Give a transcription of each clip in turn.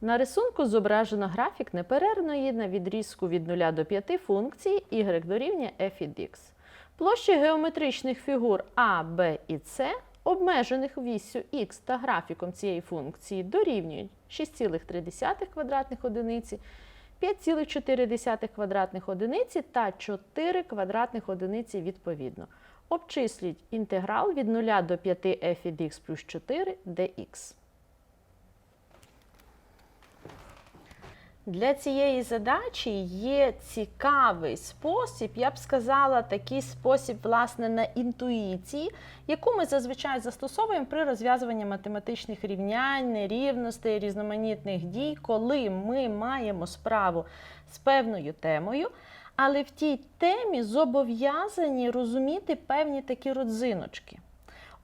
На рисунку зображено графік неперервної на відрізку від 0 до 5 функції y дорівнює f від x. Площі геометричних фігур А, Б і С, обмежених вісю x та графіком цієї функції, дорівнюють 6,3 квадратних одиниці, 5,4 квадратних одиниці та 4 квадратних одиниці відповідно. Обчисліть інтеграл від 0 до 5 f від x плюс 4 dx. Для цієї задачі є цікавий спосіб, я б сказала, такий спосіб, власне, на інтуїції, яку ми зазвичай застосовуємо при розв'язуванні математичних рівнянь, нерівностей, різноманітних дій, коли ми маємо справу з певною темою, але в тій темі зобов'язані розуміти певні такі родзиночки.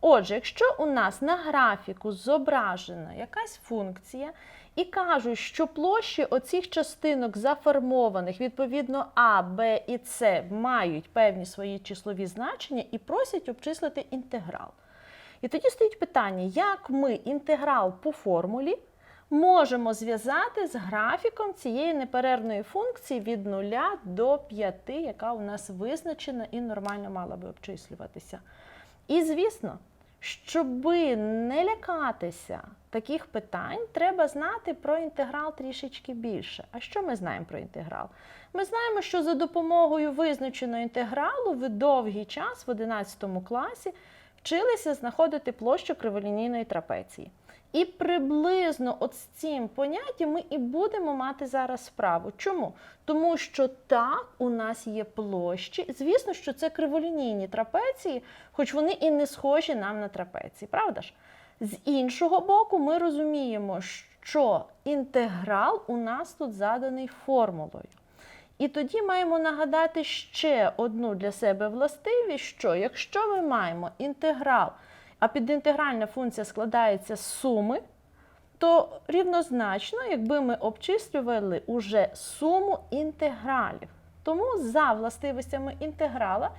Отже, якщо у нас на графіку зображена якась функція, і кажуть, що площі оцих частинок заформованих, відповідно А, Б і С, мають певні свої числові значення і просять обчислити інтеграл. І тоді стоїть питання, як ми інтеграл по формулі можемо зв'язати з графіком цієї неперервної функції від 0 до 5, яка у нас визначена і нормально мала би обчислюватися. І звісно, щоб не лякатися таких питань, треба знати про інтеграл трішечки більше. А що ми знаємо про інтеграл? Ми знаємо, що за допомогою визначеного інтегралу ви довгий час в 11 класі вчилися знаходити площу криволінійної трапеції. І приблизно от з цим поняттям ми і будемо мати зараз справу. Чому? Тому що так, у нас є площі. Звісно, що це криволінійні трапеції, хоч вони і не схожі нам на трапеції, правда ж? З іншого боку, ми розуміємо, що інтеграл у нас тут заданий формулою. І тоді маємо нагадати ще одну для себе властивість, що якщо ми маємо інтеграл, а підінтегральна функція складається з суми, то рівнозначно, якби ми обчислювали уже суму інтегралів. Тому за властивостями інтеграла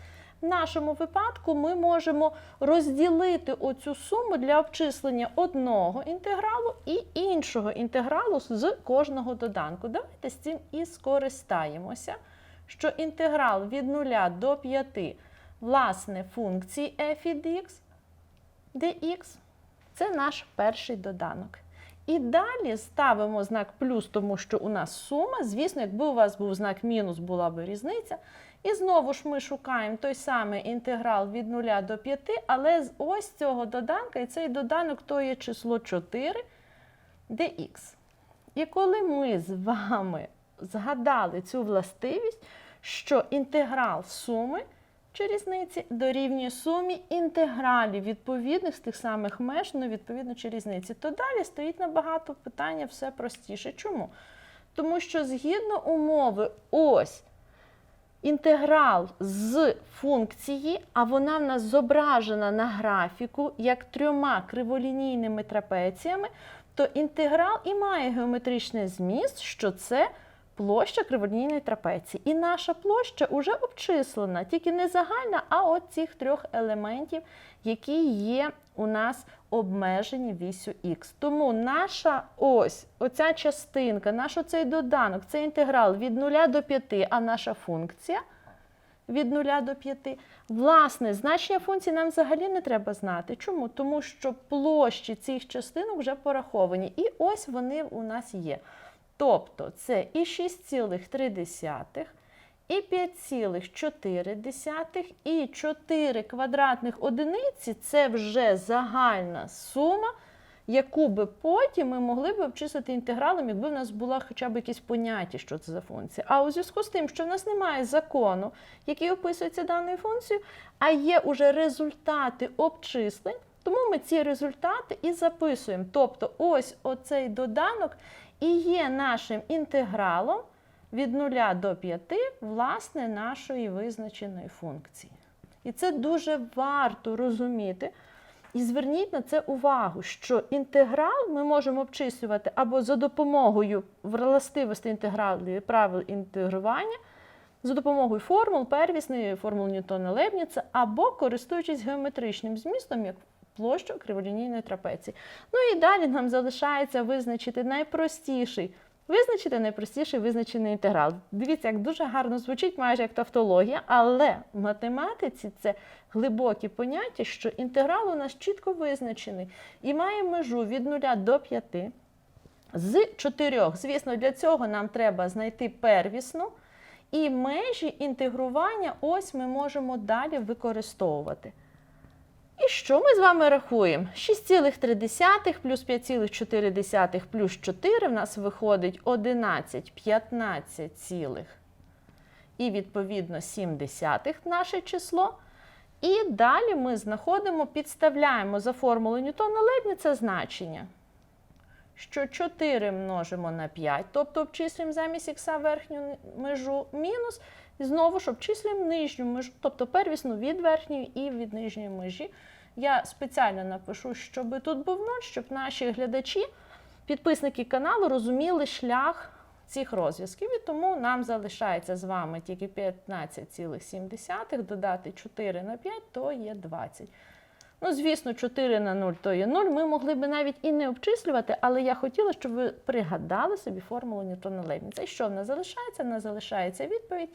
в нашому випадку ми можемо розділити оцю суму для обчислення одного інтегралу і іншого інтегралу з кожного доданку. Давайте з цим і скористаємося, що інтеграл від 0 до 5 власне функції f від x dx це наш перший доданок. І далі ставимо знак плюс, тому що у нас сума. Звісно, якби у вас був знак мінус, була б різниця. І знову ж ми шукаємо той самий інтеграл від 0 до 5, але з ось цього доданка, і цей доданок то є число 4 dx. І коли ми з вами згадали цю властивість, що інтеграл суми чи різниці дорівнює сумі інтегралів відповідних з тих самих меж, ну, відповідно чи різниці, то далі стоїть набагато питання все простіше. Чому? Тому що згідно умови, ось інтеграл з функції, а вона в нас зображена на графіку як трьома криволінійними трапеціями, то інтеграл і має геометричний зміст, що це площа криволінійної трапеції. І наша площа вже обчислена, тільки не загальна, а от цих трьох елементів, які є у нас обмежені вісю х. Тому наша ось, оця частинка, наш оцей доданок, це інтеграл від 0 до 5, а наша функція від 0 до 5. Власне, значення функції нам взагалі не треба знати. Чому? Тому що площі цих частинок вже пораховані. І ось вони у нас є. Тобто це і 6,3, і 5,4, і 4 квадратних одиниці це вже загальна сума, яку би потім ми могли б обчислити інтегралом, якби в нас було хоча б якесь поняття, що це за функція. А у зв'язку з тим, що в нас немає закону, який описується даною функцією, а є уже результати обчислень, тому ми ці результати і записуємо. Тобто, ось оцей доданок і є нашим інтегралом від 0 до 5 власне нашої визначеної функції. І це дуже варто розуміти. І зверніть на це увагу, що інтеграл ми можемо обчислювати або за допомогою властивостей інтегралів правил інтегрування, за допомогою формул, первісної формул Ньютона Лебніца, або користуючись геометричним змістом, як площу криволінійної трапеції. Ну і далі нам залишається визначити найпростіший. Визначити найпростіший визначений інтеграл. Дивіться, як дуже гарно звучить, майже як тавтологія, але в математиці це глибокі поняття, що інтеграл у нас чітко визначений і має межу від 0 до 5 з 4. Звісно, для цього нам треба знайти первісну. І межі інтегрування ось ми можемо далі використовувати. Що ми з вами рахуємо? 6,3 плюс 5,4 плюс 4 в нас виходить 11, 15 цілих. І відповідно 7 десятих наше число. І далі ми знаходимо, підставляємо за формулою Ньютона Лебніца значення що 4 множимо на 5, тобто обчислюємо замість х верхню межу мінус, і знову ж обчислюємо нижню межу, тобто первісну від верхньої і від нижньої межі. Я спеціально напишу, щоб тут був 0, щоб наші глядачі, підписники каналу, розуміли шлях цих розв'язків. І тому нам залишається з вами тільки 15,7, додати 4 на 5, то є 20. Ну, звісно, 4 на 0 то є 0. Ми могли би навіть і не обчислювати, але я хотіла, щоб ви пригадали собі формулу Ньютона Лейбніца. І що в нас залишається? В нас залишається відповідь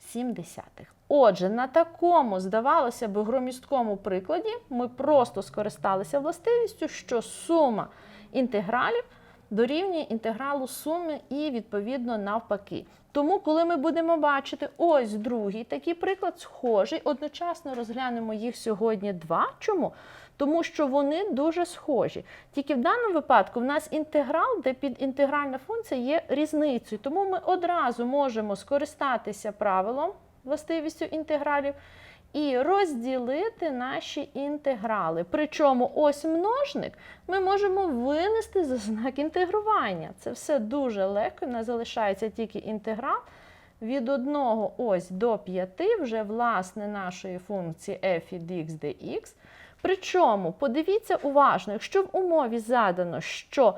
35,7. Отже, на такому, здавалося б, громісткому прикладі ми просто скористалися властивістю, що сума інтегралів дорівнює інтегралу суми і, відповідно, навпаки. Тому, коли ми будемо бачити ось другий такий приклад, схожий, одночасно розглянемо їх сьогодні два. Чому? Тому що вони дуже схожі. Тільки в даному випадку в нас інтеграл, де підінтегральна функція є різницею. Тому ми одразу можемо скористатися правилом властивістю інтегралів і розділити наші інтеграли. Причому ось множник ми можемо винести за знак інтегрування. Це все дуже легко, у нас залишається тільки інтеграл. Від 1 ось до 5 вже власне нашої функції f від x dx. Причому, подивіться уважно, якщо в умові задано, що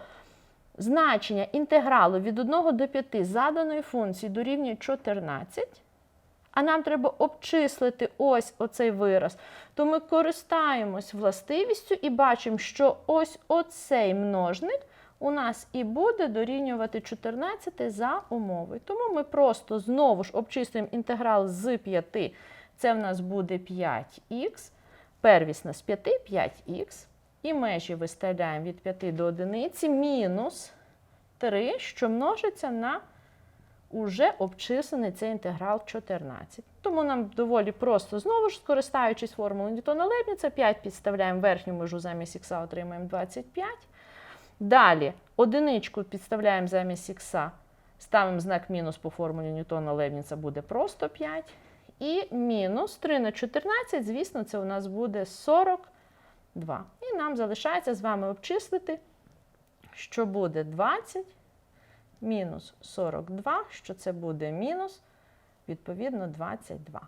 значення інтегралу від 1 до 5 заданої функції дорівнює 14, а нам треба обчислити ось оцей вираз, то ми користаємось властивістю і бачимо, що ось оцей множник у нас і буде дорівнювати 14 за умови. Тому ми просто знову ж обчислюємо інтеграл з 5, це в нас буде 5х, первісна з 5 5х, і межі виставляємо від 5 до 1, мінус 3, що множиться на уже обчислений цей інтеграл 14. Тому нам доволі просто, знову ж скористаючись формулою Ньютона Лейбніца, 5 підставляємо верхню межу замість х, отримаємо 25. Далі одиничку підставляємо замість х, ставимо знак мінус по формулі Ньютона Лейбніца, буде просто 5. І мінус 3 на 14, звісно, це у нас буде 42. І нам залишається з вами обчислити, що буде 20 мінус 42, що це буде мінус, відповідно, 22.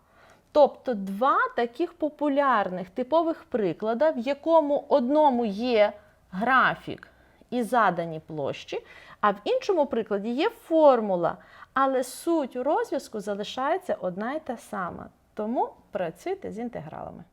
Тобто два таких популярних типових приклади, в якому одному є графік і задані площі, а в іншому прикладі є формула, але суть розв'язку залишається одна й та сама. Тому працюйте з інтегралами.